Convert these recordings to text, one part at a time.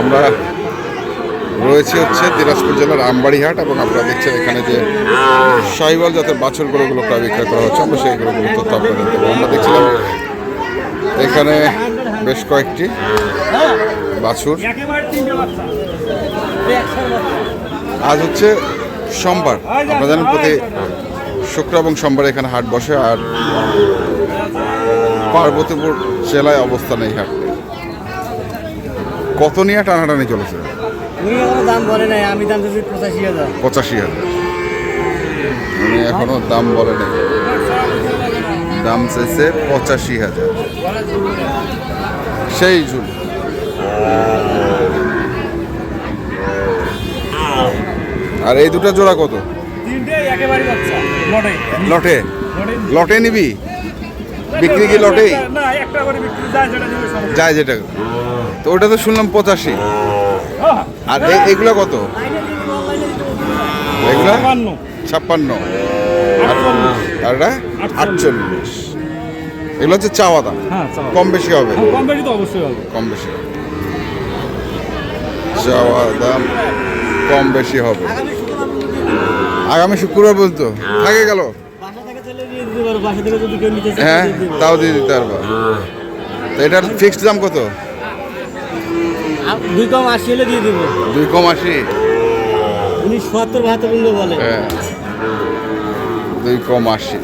আমরা রয়েছে হচ্ছে দিনাজপুর জেলার আমবাড়িহাট এবং আপনারা দেখছেন এখানে যে সাহিওয়াল জাতের বাছুর গরুগুলো প্রায় বিক্রয় করা হচ্ছে। আমরা সেই গরুগুলো তথ্য আমরা দেখছিলাম এখানে বেশ কয়েকটি বাছুর। আজ হচ্ছে সোমবার। আপনারা জানেন প্রতি শুক্র এবং সোমবার এখানে হাট বসে। আর পার্বতীপুর জেলায় অবস্থান এই হাট কত নিয়ে টানাটানি চলেছে? দাম বলে নাই আমি দাম দিচ্ছি পঁচাশি হাজার। পঁচাশি হাজার। উনি এখনও দাম বলেনি দাম চাইছে পঁচাশি হাজার। সেই ঝুল আর এই দুটো জোড়া কত? লটে। লটে নিবি? বিক্রি কি বিক্রি যায় যেটা তো ওটা তো শুনলাম পঁচাশি। আর এই- এগুলো কত? এগুলো? ছাপ্পান্ন। আর আটচল্লিশ। এগুলো হচ্ছে চাওয়া দাম। হ্যাঁ কম বেশি হবে। কম বেশি তো অবশ্যই হবে। কম বেশি হবে। চাওয়া দাম কম বেশি হবে। আগামী শুক্রবার বলতো। থাকে গেল। হ্যাঁ তাও দিয়ে দিতে পারবা। তো এটার ফিক্সড দাম কত? দুই কম আশি হলে দিয়ে দিব। দুই কম আশি? উনি সত্তর বাহাত্তর পর্যন্ত বলে। হ্যাঁ। দুই কম আশি।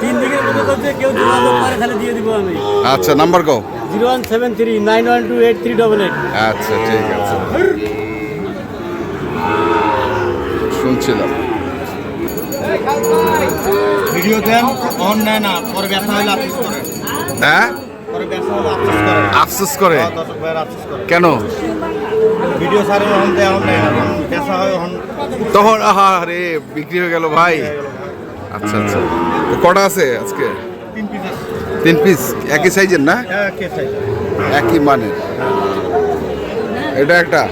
তিন দিকের মধ্যে করতে কেউ যোগাযোগ করে তাহলে দিয়ে দিব আমি। আচ্ছা নাম্বার কও? Zero one seven three nine one two eight three double eight. আচ্ছা ঠিক আছে। শুনছিলাম। ভিডিও দেন অন নেয় না পরে ব্যথা হলে আফসোস করে। হ্যাঁ? পরে ব্যথা হলে আফসোস করে। আফসোস করে? দর্শক ভাইয়ের আফসোস করে। কেন? ভিডিও সারে অন দেয় অন নেয় ব্যথা হয় অন তখন আহা রে বিক্রি হয়ে গেল ভাই। আচ্ছা আচ্ছা। তো কটা আছে আজকে? তিন পিস তিন পিস একই সাইজের না? হ্যাঁ একই মানের। এটা একটা?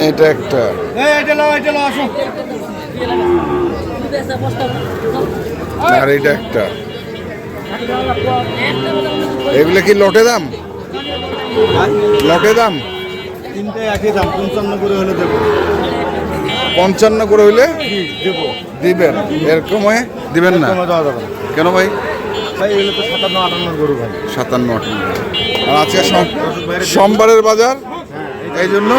এটা একটা। আর এটা একটা। এগুলো কি লটে দাম? লটে দাম? তিনটে একই দাম পঞ্চান্ন করে হলে দেবো। পঞ্চান্ন করে হইলে দিবেন। এরকম হয়ে দিবেন না। কেন ভাই? সাতান্ন আটান্ন গরু ভাই। সাতান্ন আটান্ন। আর আজকে সোম- সোমবারের বাজার? এই জন্য?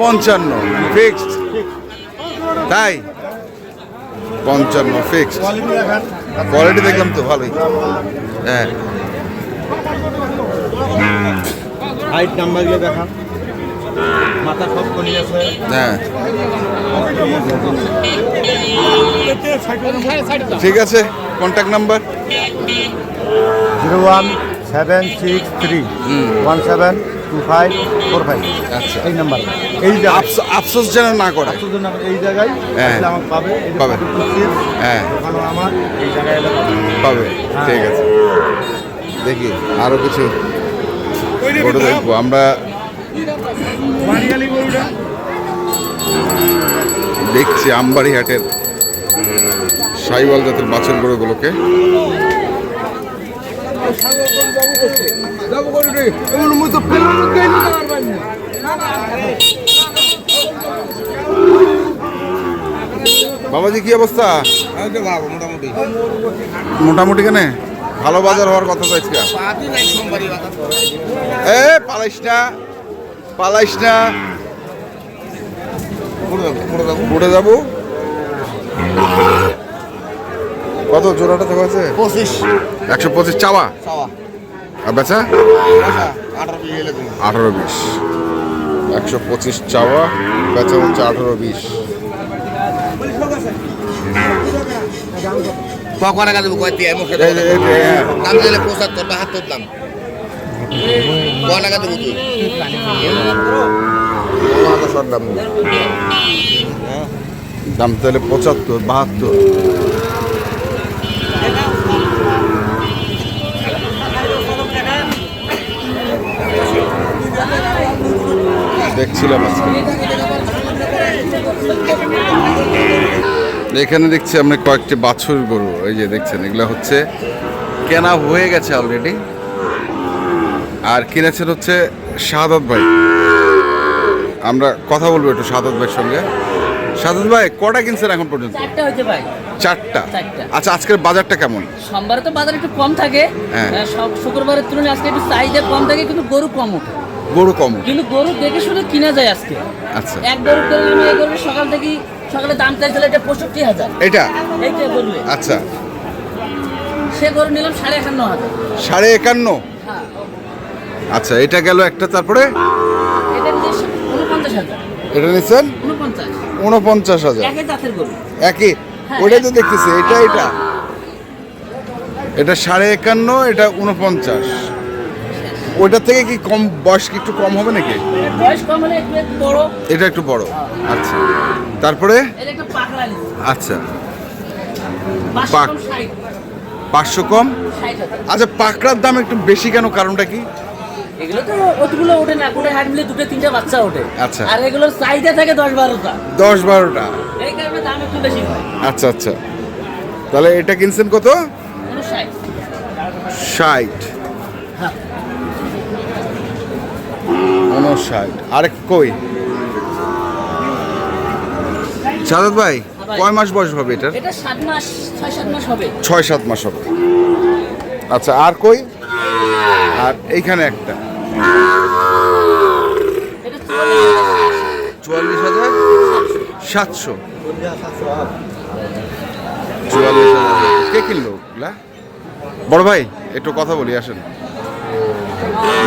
পঞ্চান্ন ফিক্সড তাই? পঞ্চান্ন ফিক্সড কোয়ালিটি দেখলাম তো ভালোই। হ্যাঁ। হাইট নাম্বারগুলো দেখান। মাথা সব আছে হ্যাঁ। ঠিক আছে contact number zero one seven six three one seven two five four five আচ্ছা। এই নাম্বার। এই আফসোস আফসোস যেন না করে। আটশো জন এই জায়গায় হ্যাঁ। আসলে আমাকে পাবে। পাবে। হ্যাঁ। ওখানে আমার এই জায়গায় পাবে। ঠিক আছে। দেখি আরও কিছু ফটো দেখব। আমরা দেখছি আমবাড়ি হাটের সাইওয়াল জাতের বাছুর গরুগুলোকে। বাবাজি কি অবস্থা? মোটামুটি মোটামুটি কেন? ভালো বাজার হওয়ার কথা তো আজকে এ পালাইস না পালাইস না। পড়ে যাব? কত জোড়াটা থেকে আছে? পঁচিশ। একশো পঁচিশ চাওয়া? চাওয়া। আর বেচা? আঠারো বিশ একশো পঁচিশ চাওয়া বেচা হচ্ছে আঠারো বিশ। কখন দেবো কয় দিয়ে? মুখে হ্যাঁ। দাম দিলে পঁচাত্তর বাহাত্তর দাম। ক টাকা দেবো তুই? দাম তাহলে পঁচাত্তর বাহাত্তর। দেখছিলাম আজকে। এখানে দেখছি আমরা কয়েকটি বাছুর গরু এই যে দেখছেন এগুলো হচ্ছে কেনা হয়ে গেছে অলরেডি আর কিনেছেন হচ্ছে শাহাদত ভাই। আমরা কথা বলব একটু শাহাদত ভাইয়ের সঙ্গে। শাহাদত ভাই কটা কিনছেন এখন পর্যন্ত? চারটা। আচ্ছা আজকের বাজারটা কেমন? সোমবারে তো বাজার একটু কম থাকে। হ্যাঁ। শুক্রবারের তুলনায় আজকে একটু চাহিদা কম থাকে কিন্তু গরু কম ওঠে। গরু কম। কিন্তু গরু দেখে শুনে কিনা যায় আজকে। আচ্ছা। এক গরু করে আমি এই গরু সকাল থেকে সকালে দাম চাইছিল এটা পঁয়ষট্টি হাজার। এটা? এইটা গরু। আচ্ছা। সে গরু নিলাম সাড়ে একান্ন হাজার। সাড়ে একান্ন? হ্যাঁ। আচ্ছা এটা গেল একটা তারপরে? এটা নিচ্ছে উনপঞ্চাশ হাজার। এটা নিচ্ছেন? উনপঞ্চাশ। উনপঞ্চাশ হাজার। একই জাতের গরু। একই? হ্যাঁ। তো দেখতেছি এটা এটা? এটা সাড়ে একান্ন এটা উনপঞ্চাশ। ওইটার থেকে কি কম বয়স কি একটু কম হবে নাকি? বয়স কম হলে একটু বড়। এটা একটু বড়। আচ্ছা। তারপরে? এটা একটা পাকড়া আচ্ছা। পাঁচশো পাক- কম পাঁচশো কম? আচ্ছা পাকড়ার দাম একটু বেশি কেন? কারণটা কি? এগুলো তো অতগুলো ওঠে না। কোটে হাট মিলে দুটো তিনটা বাচ্চা ওঠে। আচ্ছা। আর এগুলোর চাহিদা থাকে দশ বারোটা। দশ বারোটা। এই কারণে দাম একটু বেশি আচ্ছা আচ্ছা। তাহলে এটা কিনছেন কত? ষাট হ্যাঁ উনষাট। আরেক কই? সাদাত ভাই। কয় মাস বয়স হবে এটার? এটা ছয় সাত মাস হবে। আচ্ছা আর কই? আর এইখানে একটা। চুয়াল্লিশ চুয়াল্লিশ হাজার সাতশো। চুয়াল্লিশ হাজার। কে কিনলো? ওগুলা? বড় ভাই একটু কথা বলি আসেন।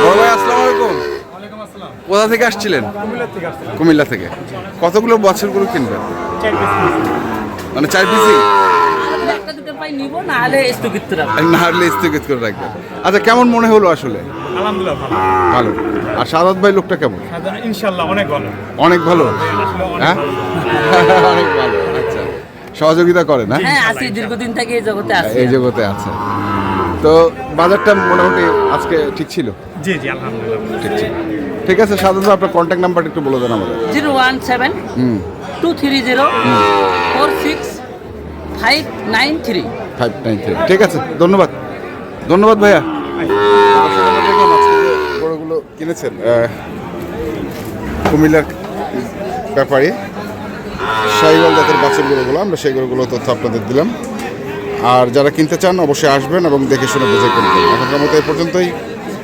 বড় ভাই আসসালামু আলাইকুম। কোথা থেকে আসছিলেন? কুমিল্লা থেকে কতগুলো বছরগুলো কিনবেন? মানে চার পিসি আর একটা দুটো পাই নিব না হলে স্থগিত করে রাখবেন। আচ্ছা কেমন মনে হলো আসলে? ভালো। ভালো। আর সাদাত ভাই লোকটা কেমন? ইনশাল্লাহ অনেক ভালো? অনেক ভালো। হ্যাঁ? অনেক ভালো আচ্ছা। সহযোগিতা করে না? হ্যাঁ আছি দীর্ঘদিন থেকে এই জগতে আছি। এই জগতে আছে। তো বাজারটা মোটামুটি আজকে ঠিক ছিল? জি জি আলহামদুলিল্লাহ। ঠিক ছিল। ঠিক আছে সাধারণত আপনার কন্ট্যাক্ট নাম্বারটা একটু বলে দেন আমাদের। Zero one seven hmm. Two three zero four six five nine three. Five nine three. ঠিক আছে ধন্যবাদ। ধন্যবাদ ভাইয়া। গরুগুলো কিনেছেন কুমিল্লার ব্যাপারে। সাইওয়াল জাতের বাছুর গরুগুলো আমরা সেই গরুগুলো তথ্য আপনাদের দিলাম। আর যারা কিনতে চান অবশ্যই আসবেন এবং দেখে শুনে বুঝে কিনবেন। এখনকার মতো এই পর্যন্তই।